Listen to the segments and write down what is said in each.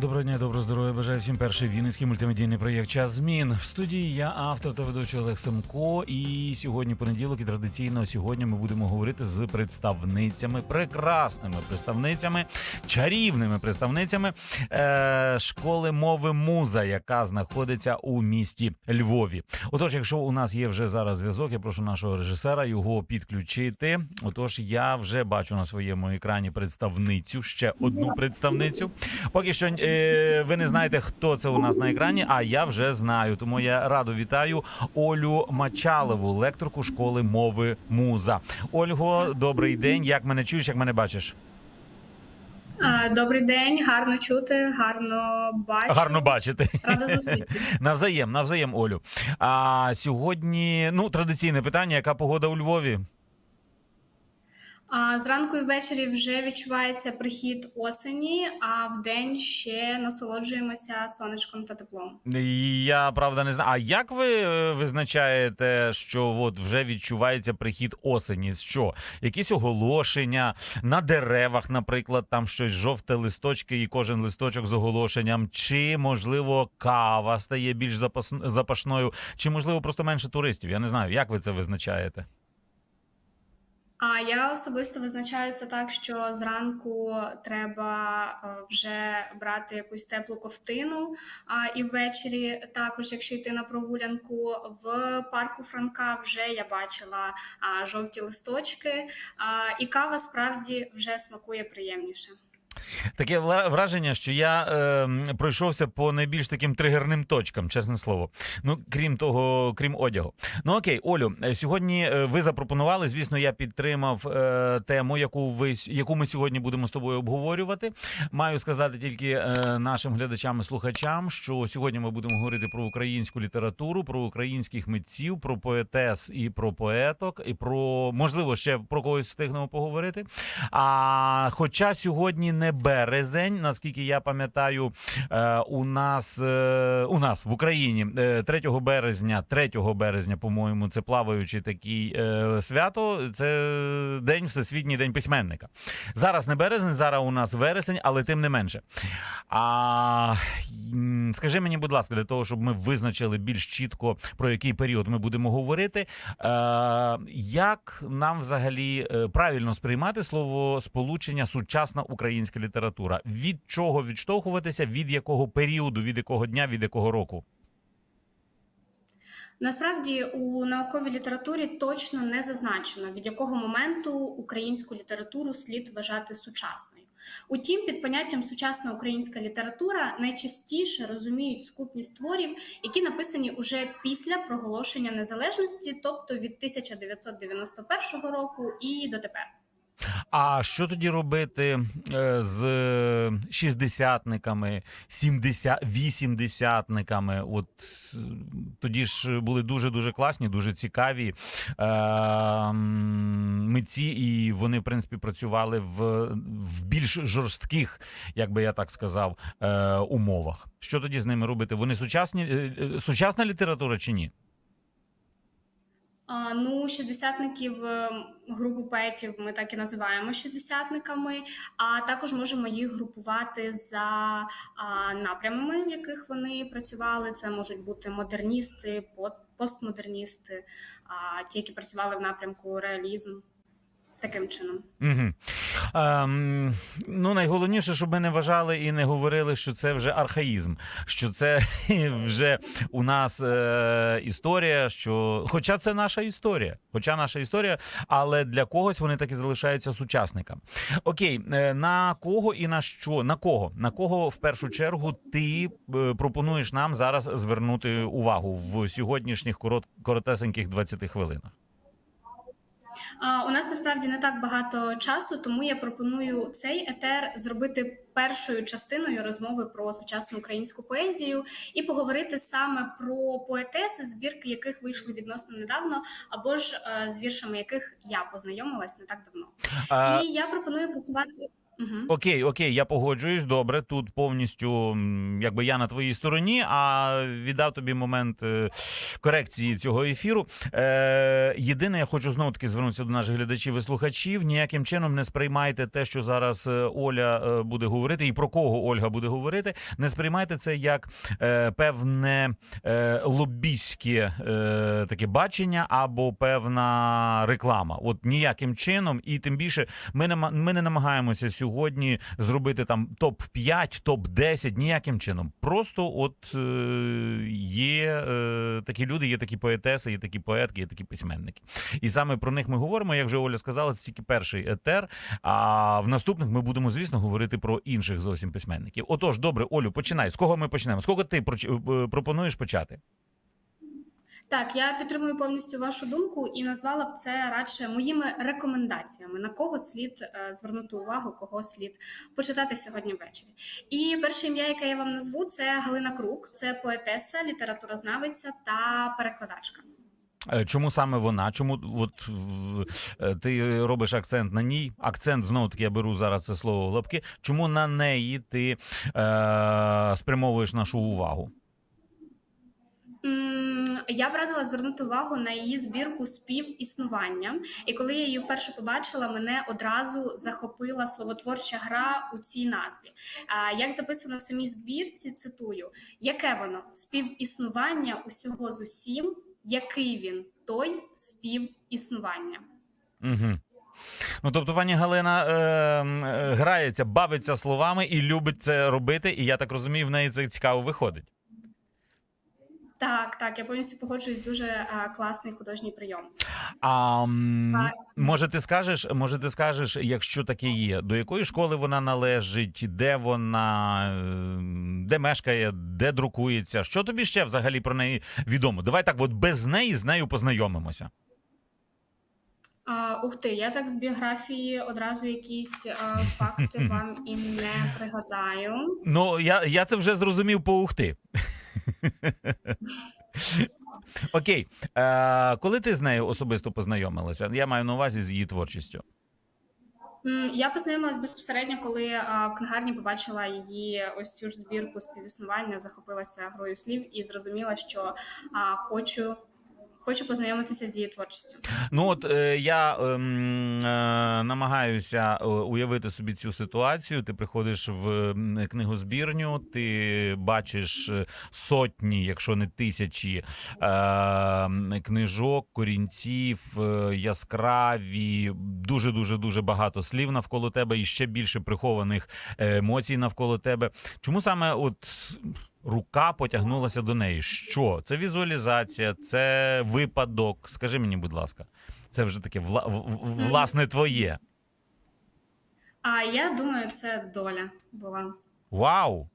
Доброго дня, доброго здоров'я. Бажаю всім перший вінницький мультимедійний проєкт Час змін. В студії я автор та ведучий Олег Семко. І сьогодні понеділок, і традиційно сьогодні ми будемо говорити з представницями, прекрасними представницями, чарівними представницями е- школи мови Муза, яка знаходиться у місті Львові. Отож, якщо у нас є вже зараз зв'язок, я прошу нашого режисера його підключити. Отож, я вже бачу на своєму екрані представницю, ще одну представницю. Поки що е, ви не знаєте, хто це у нас на екрані, а я вже знаю. Тому я радо вітаю Олю Мачалову, лекторку школи мови Муза. Ольго, добрий день. Як мене чуєш, як мене бачиш? Добрий день, гарно чути, гарно бачити. Гарно бачити. Рада. Навзаєм, навзаєм, Олю. А сьогодні ну традиційне питання: яка погода у Львові? А зранку і ввечері вже відчувається прихід осені, а вдень ще насолоджуємося сонечком та теплом. Я правда не знаю. А як ви е, визначаєте, що от вже відчувається прихід осені? Що? Якісь оголошення на деревах, наприклад, там щось жовте листочки, і кожен листочок з оголошенням, чи можливо кава стає більш запашною, чи можливо просто менше туристів? Я не знаю, як ви це визначаєте? А я особисто визначаю це так, що зранку треба е, вже брати якусь теплу ковтину. А і ввечері також, якщо йти на прогулянку в парку Франка, вже я бачила жовті листочки. І кава справді вже смакує приємніше. Таке враження, що я е, пройшовся по найбільш таким тригерним точкам, чесне слово. Ну, крім того, крім одягу. Ну окей, Олю, е, сьогодні е, ви запропонували. Звісно, я підтримав е, тему, яку ви яку ми сьогодні будемо з тобою обговорювати. Маю сказати тільки е, нашим глядачам і слухачам, що сьогодні ми будемо говорити про українську літературу, про українських митців, про поетес і про поеток, і про можливо ще про когось встигнемо поговорити. А хоча сьогодні не березень, наскільки я пам'ятаю, е, у нас е, у нас в Україні е, 3 березня, 3 березня, по-моєму, це плаваючий такий е, свято. Це день всесвітній день письменника. Зараз не березень, зараз у нас вересень, але тим не менше. А скажи мені, будь ласка, для того, щоб ми визначили більш чітко про який період ми будемо говорити. Е, як нам взагалі е, правильно сприймати слово сполучення сучасна українська література? Від чого відштовхуватися, від якого періоду, від якого дня, від якого року? Насправді у науковій літературі точно не зазначено, від якого моменту українську літературу слід вважати сучасною. Утім, під поняттям сучасна українська література найчастіше розуміють скупність творів, які написані уже після проголошення незалежності, тобто від 1991 року і дотепер. А що тоді робити е, з шістдесятниками, сімдесят, вісімдесятниками? От е, тоді ж були дуже дуже класні, дуже цікаві е, митці, і вони, в принципі, працювали в, в більш жорстких, як би я так сказав, е, умовах. Що тоді з ними робити? Вони сучасні е, сучасна література чи ні? Ну, шістдесятників е, групу поетів ми так і називаємо шістдесятниками, а також можемо їх групувати за напрямами, в яких вони працювали. Це можуть бути модерністи, постмодерністи, ті, які працювали в напрямку реалізм. Таким чином. Угу. Ем, ну, найголовніше, щоб ми не вважали і не говорили, що це вже архаїзм, що це вже у нас е, історія, що. Хоча це наша історія, хоча наша історія, але для когось вони так і залишаються сучасниками. Окей, е, на кого і на що? На кого? На кого в першу чергу ти е, пропонуєш нам зараз звернути увагу в сьогоднішніх корот, коротесеньких 20 хвилинах? У нас насправді не так багато часу, тому я пропоную цей етер зробити першою частиною розмови про сучасну українську поезію і поговорити саме про поетеси, збірки яких вийшли відносно недавно, або ж е, з віршами яких я познайомилась не так давно. А, І я пропоную працювати. Угу. Окей, окей, я погоджуюсь. Добре, тут повністю якби я на твоїй стороні, а віддав тобі момент е, корекції цього ефіру. Е, єдине, я хочу знову таки звернутися до наших глядачів і слухачів. Ніяким чином не сприймайте те, що зараз е, Оля е, буде говорити, і про кого Ольга буде говорити. Не сприймайте це як е, певне е, лобійське е, таке бачення або певна реклама. От ніяким чином, і тим більше ми не ми не намагаємося сьогодні зробити там топ 5 топ 10 ніяким чином. Просто от е, є е, такі люди, є такі поетеси, є такі поетки, є такі письменники. І саме про них ми говоримо. Як вже Оля сказала, це тільки перший етер. А в наступних ми будемо, звісно, говорити про інших зовсім письменників. Отож, добре, Олю, починай. З кого ми почнемо? З кого ти е, пропонуєш почати? Так, я підтримую повністю вашу думку і назвала б це радше моїми рекомендаціями, на кого слід е, звернути увагу, кого слід почитати сьогодні ввечері. І перше ім'я, яке я вам назву, це Галина Крук, це поетеса, літературознавиця та перекладачка. Е, Чому саме вона? Чому от е, ти робиш акцент на ній? Акцент знову таки я беру зараз це слово в лапки. Чому на неї ти е, спрямовуєш нашу увагу? Я б радила звернути увагу на її збірку спів існування. І коли я її вперше побачила, мене одразу захопила словотворча гра у цій назві. А як записано в самій збірці, цитую: яке воно спів існування усього з усім, який він той спів існування. Угу. Ну, тобто, пані Галина е, е, грається, бавиться словами і любить це робити, і я так розумію, в неї це цікаво виходить. Так, так, я повністю погоджуюсь. Дуже а, класний художній прийом. А а може, ти скажеш, може, ти скажеш, якщо таке є, до якої школи вона належить, де вона, е, де мешкає, де друкується? Що тобі ще взагалі про неї відомо? Давай так, от без неї з нею познайомимося. А, ух ти, я так з біографії одразу якісь е, факти вам і не пригадаю. Ну, я, я це вже зрозумів по ухти. Окей, е, коли ти з нею особисто познайомилася? Я маю на увазі з її творчістю. Я познайомилась безпосередньо, коли а, в книгарні побачила її ось цю ж збірку співіснування, захопилася грою слів і зрозуміла, що а, хочу, хочу познайомитися з її творчістю. Ну от е, я ем, е, намагаюся е, уявити собі цю ситуацію. Ти приходиш в книгозбірню, ти бачиш е, сотні, якщо не тисячі е, книжок, корінців, е, яскраві, дуже дуже дуже багато слів навколо тебе і ще більше прихованих емоцій навколо тебе. Чому саме от рука потягнулася до неї? Що? Це візуалізація, це випадок. Скажи мені, будь ласка, це вже таке вла- власне твоє. А я думаю, це доля була. Вау!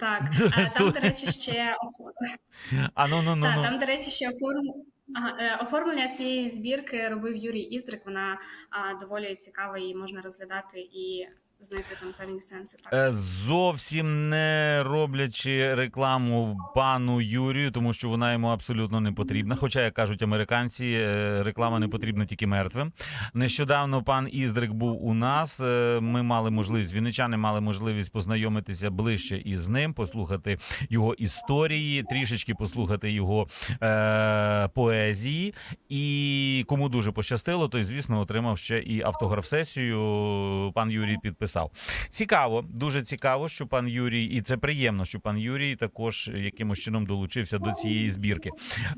Так, а, там, до речі, ще А ну ну ну Та, ну. там, до речі, ще оформ... ага, е, оформлення цієї збірки робив Юрій Іздрик. Вона а, доволі цікава, її можна розглядати і знайти там певні сенси. Так. Е, Зовсім не роблячи рекламу пану Юрію, тому що вона йому абсолютно не потрібна. Хоча, як кажуть американці, е, реклама не потрібна тільки мертвим. Нещодавно пан Іздрик був у нас. е, Ми мали можливість, вінничани мали можливість познайомитися ближче із ним, послухати його історії, трішечки послухати його е, поезії. І кому дуже пощастило, той, звісно, отримав ще і автограф-сесію. Пан Юрій підписав. Цікаво, дуже цікаво, що пан Юрій, і це приємно, що пан Юрій також якимось чином долучився до цієї збірки.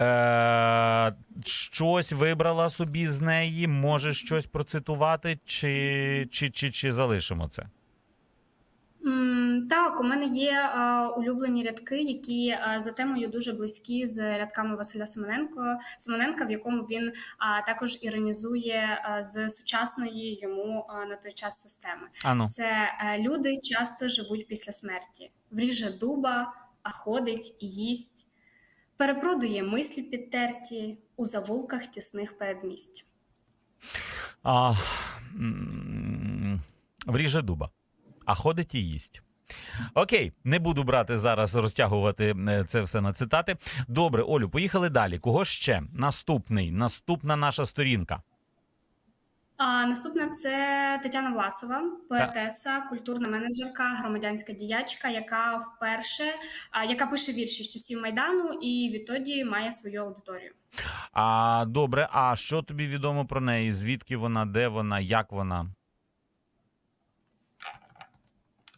Е, щось вибрала собі з неї, може щось процитувати, чи, чи, чи, чи залишимо це? Так, у мене є е, улюблені рядки, які е, за темою дуже близькі з рядками Василя Семененко Семененка, в якому він е, також іронізує з сучасної йому на той час системи. Ану. Це люди часто живуть після смерті, вріже дуба, а ходить і їсть, перепродує мислі підтерті у завулках тісних передмість. А, вріже дуба, а ходить і їсть. Окей, не буду брати зараз розтягувати е, це все на цитати. Добре, Олю, поїхали далі. Кого ще? Наступний, наступна наша сторінка. А наступна це Тетяна Власова, поетеса, культурна менеджерка, громадянська діячка, яка вперше а, яка пише вірші з часів майдану і відтоді має свою аудиторію. А добре, а що тобі відомо про неї? Звідки вона, де вона, як вона?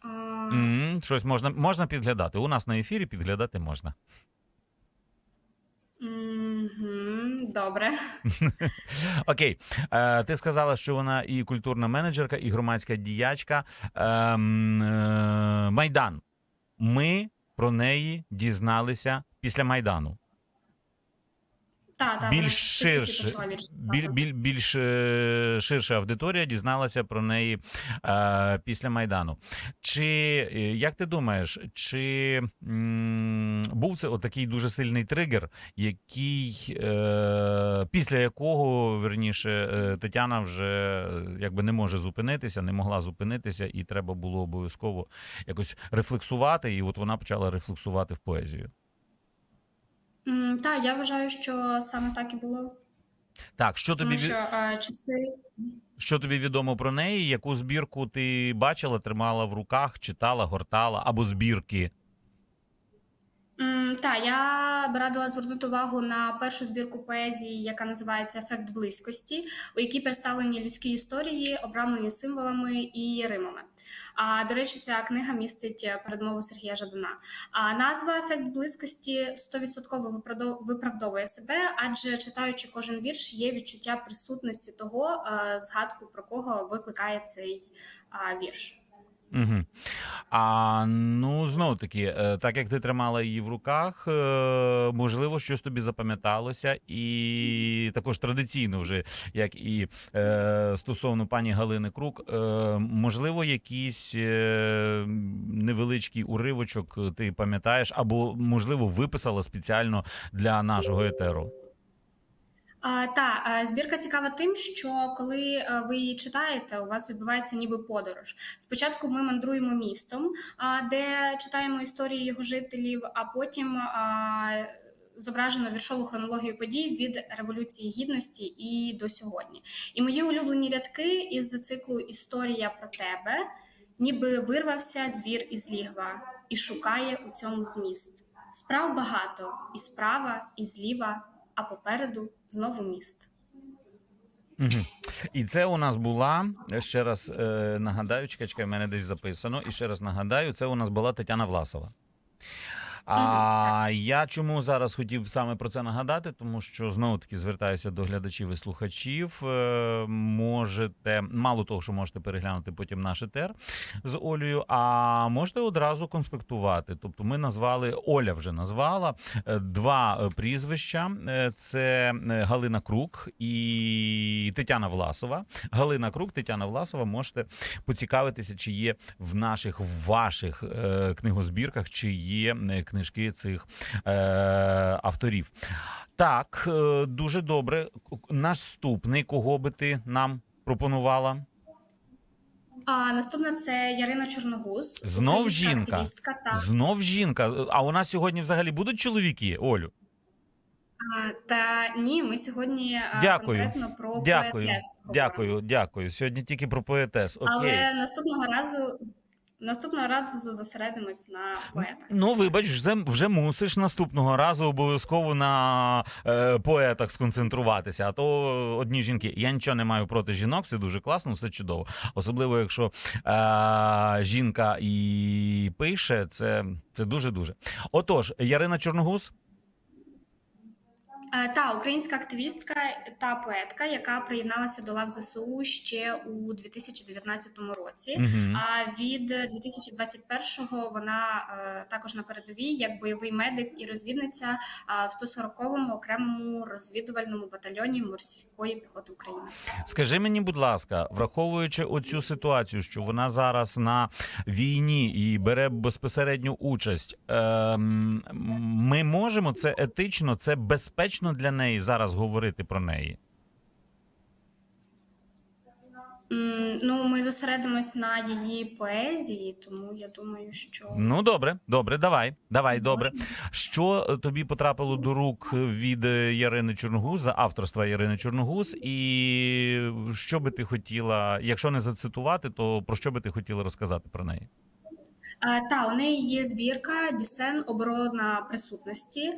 А, м щось можна, можна підглядати. У нас на ефірі підглядати можна. мгм, Добре. Окей, е, ти сказала, що вона і культурна менеджерка, і громадська діячка. Ем, е, Майдан. Ми про неї дізналися після Майдану. Та, та, Більш ширше, біль, біль, більш е, ширша аудиторія дізналася про неї е, після Майдану. Чи е, як ти думаєш, чи м, був це отакий дуже сильний тригер, який е, після якого верніше е, Тетяна вже якби не може зупинитися, не могла зупинитися, і треба було обов'язково якось рефлексувати, і от вона почала рефлексувати в поезію. М, Та, я вважаю, що саме так і було. Так, що тобі Тому що а, часи Що тобі відомо про неї? Яку збірку ти бачила, тримала в руках, читала, гортала або збірки? Та я б радила звернути увагу на першу збірку поезії, яка називається Ефект близькості, у якій представлені людські історії, обрамлені символами і римами. А до речі, ця книга містить передмову Сергія Жадана. А назва Ефект близькості 100% виправдов- виправдовує себе, адже читаючи кожен вірш, є відчуття присутності того, е, згадку про кого викликає цей вірш. Угу. А ну знову таки, е, так як ти тримала її в руках, е, можливо, щось тобі запам'яталося, і також традиційно, вже як і е, стосовно пані Галини Крук, можливо, якийсь невеличкий уривочок ти пам'ятаєш, або можливо виписала спеціально для нашого етеру. Та збірка цікава тим, що коли е, ви її читаєте, у вас відбувається ніби подорож. Спочатку ми мандруємо містом, а, де читаємо історії його жителів, а потім зображено віршову хронологію подій від революції гідності і до сьогодні. І мої улюблені рядки із циклу Історія про тебе, ніби вирвався звір із лігва і шукає у цьому зміст. Справ багато, і справа, і зліва, а попереду знову міст. І це у нас була ще раз е, нагадаю, чекай, в мене десь записано. І ще раз нагадаю, це у нас була Тетяна Власова. А я чому зараз хотів саме про це нагадати? Тому що знову таки звертаюся до глядачів і слухачів. Е, Можете мало того, що можете переглянути потім наш етер з Олею, а можете одразу конспектувати. Тобто, ми назвали Оля вже назвала е, два е, прізвища: це Галина Крук і Тетяна Власова. Галина Крук, Тетяна Власова. Можете поцікавитися, чи є в наших в ваших книгозбірках, чи є е, книжки цих е, авторів. Так, е, дуже добре. Наступний, кого би ти нам пропонувала? А наступна це Ярина Чорногуз, Знов жінка. Знов жінка. А у нас сьогодні взагалі будуть чоловіки, Олю? та ні, ми сьогодні Дякую. конкретно про Дякую, поетес дякую, дякую. Сьогодні тільки про поетес. Окей. Але наступного разу наступного разу зосередимось на поетах. Ну, вибач, вже, вже мусиш наступного разу обов'язково на е, поетах сконцентруватися. А то одні жінки. Я нічого не маю проти жінок, все дуже класно, все чудово. Особливо, якщо е, жінка і пише, це, це дуже дуже. Отож, Ярина Чорногуз. Е, Та українська активістка та поетка, яка приєдналася до лав ЗСУ ще у 2019 році. Угу. А від 2021-го вона е, також на передовій як бойовий медик і розвідниця в 140-му окремому розвідувальному батальйоні морської піхоти України. Скажи мені, будь ласка, враховуючи оцю ситуацію, що вона зараз на війні і бере безпосередню участь, ем, ми можемо це етично, це безпечно для неї зараз говорити про неї. Ну, ми зосередимось на її поезії, тому я думаю, що Ну добре, добре, давай, давай, добре. Що тобі потрапило до рук від Ярини Чорногуз, авторства Ярини Чорногуз, і що би ти хотіла, якщо не зацитувати, то про що би ти хотіла розказати про неї? Е, Та у неї є збірка Дісен оборона присутності,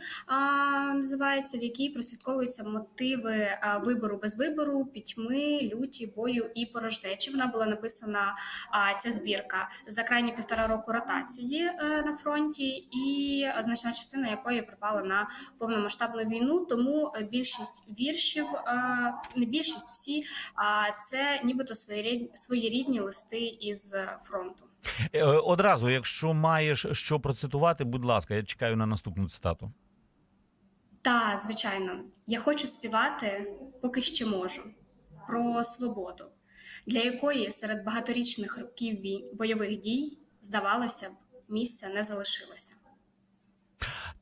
називається, в якій прослідковуються мотиви а, вибору без вибору, пітьми, люті, бою і порожнечі. Вона була написана ця збірка за крайні півтора року ротації е, на фронті, і значна частина якої припала на повномасштабну війну. Тому е, більшість віршів, е, не більшість всі, а це нібито своєрідні листи із фронту. Е, Одразу, якщо маєш що процитувати, будь ласка, я чекаю на наступну цитату. Та, звичайно, я хочу співати, поки ще можу, про свободу, для якої серед багаторічних років бойових дій, здавалося б, місця не залишилося.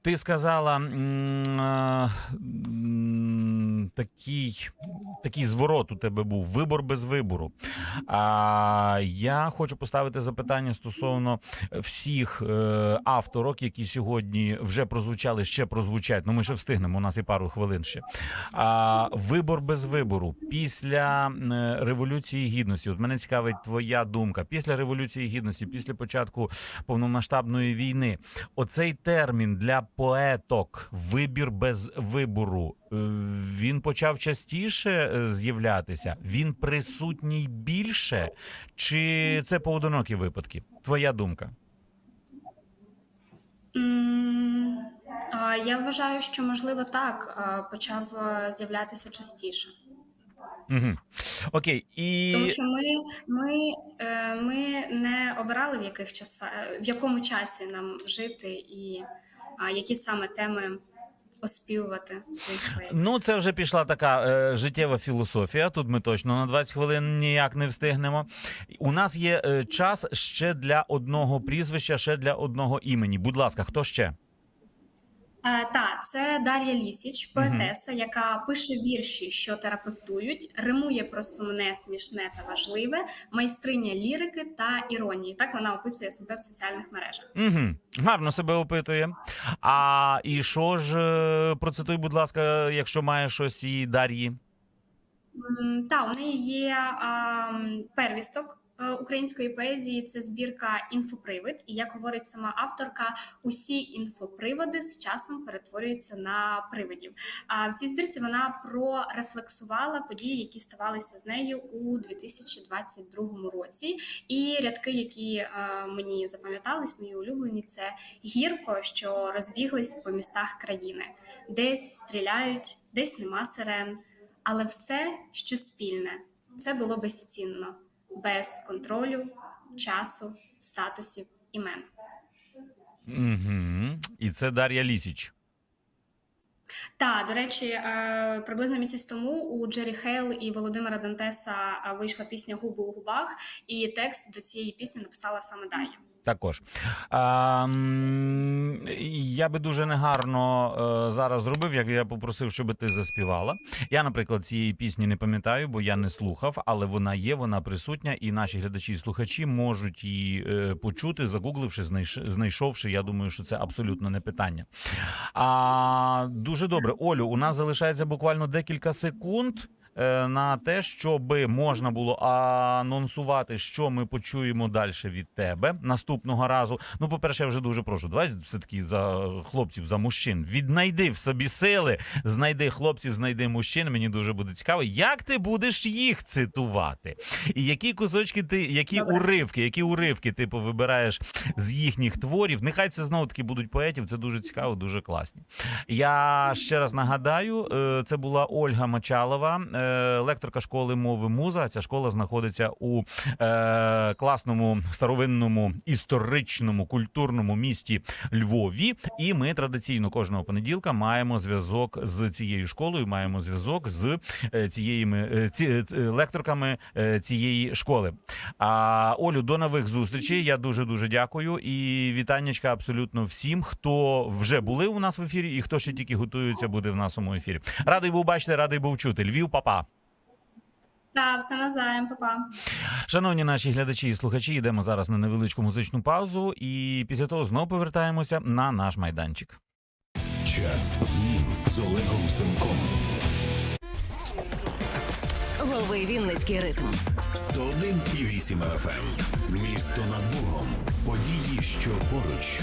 Ти сказала такий, такий зворот у тебе був вибор без вибору. А я хочу поставити запитання стосовно всіх е, авторок, які сьогодні вже прозвучали, ще прозвучать. Ну ми ще встигнемо. У нас і пару хвилин ще. А, вибор без вибору після революції гідності. От мене цікавить твоя думка. Після революції гідності, після початку повномасштабної війни, оцей термін для поеток вибір без вибору. е, Він почав частіше е, з'являтися. Він присутній більше, чи це поодинокі випадки? Твоя думка? Я вважаю, що можливо так почав з'являтися частіше. Угу. Окей, і Тому що ми, ми, е, ми не обирали в яких часа, в якому часі нам жити і які саме теми оспівувати свої поезіях. Ну, це вже пішла така е, життєва філософія. Тут ми точно на 20 хвилин ніяк не встигнемо. У нас є е, час ще для одного прізвища, ще для одного імені. Будь ласка, хто ще? Е, та це Дар'я Лісіч, поетеса, яка пише вірші, що терапевтують, римує про сумне, смішне та важливе, майстриня лірики та іронії. Так вона описує себе в соціальних мережах. Угу. Гарно себе опитує. А і що ж, е, процитуй, будь ласка, якщо маєш щось і Дар'ї. Та у неї є а, первісток української поезії. Це збірка інфопривид. І як говорить сама авторка, усі інфоприводи з часом перетворюються на привидів. А в цій збірці вона прорефлексувала події, які ставалися з нею у 2022 році. І рядки, які мені запам'ятались, мої улюблені, це гірко, що розбіглись по містах країни, десь стріляють, десь нема сирен. Але все, що спільне, це було безцінно, без контролю, часу, статусів, імен. Угу. І це Дар'я Лісіч. Та до речі, е, приблизно місяць тому у Джері Хейл і Володимира Дантеса е, вийшла пісня Губи у губах, і текст до цієї пісні написала саме Дар'я. Також а, м, я би дуже негарно е, зараз зробив, як я попросив, щоб ти заспівала. Я, наприклад, цієї пісні не пам'ятаю, бо я не слухав, але вона є, вона присутня, і наші глядачі і слухачі можуть її е, почути, загугливши, знайш- знайшовши. Я думаю, що це абсолютно не питання. А, дуже добре, Олю. У нас залишається буквально декілька секунд. Е, На те, щоб можна було анонсувати, що ми почуємо далі від тебе наступного разу. Ну, по-перше, я вже дуже прошу. Давай все таки за хлопців, за мужчин. Віднайди в собі сили, знайди хлопців, знайди мужчин. Мені дуже буде цікаво, як ти будеш їх цитувати, і які кусочки ти, які Добре. уривки, які уривки ти повибираєш з їхніх творів. Нехай це знову таки будуть поетів. Це дуже цікаво, дуже класні. Я ще раз нагадаю, е, це була Ольга Мочалова, е, лекторка школи мови Муза. Ця школа знаходиться у е, класному старовинному історичному культурному місті Львові. І ми традиційно кожного понеділка маємо зв'язок з цією школою. Маємо зв'язок з е, цією е, ці, е, лекторками цієї школи. А Олю, до нових зустрічей. Я дуже дуже дякую. І вітаннячка абсолютно всім, хто вже були у нас в ефірі, і хто ще тільки готується буде в нашому ефірі. Радий був бачити, радий був чути. Львів, папа. Да, все назаєм, па-па. Шановні наші глядачі і слухачі, йдемо зараз на невеличку музичну паузу, і після того знову повертаємося на наш майданчик. Час змін з Олегом Семком. Лови Вінницький ритм. 101,8 FM. Місто над Богом. Події, що поруч.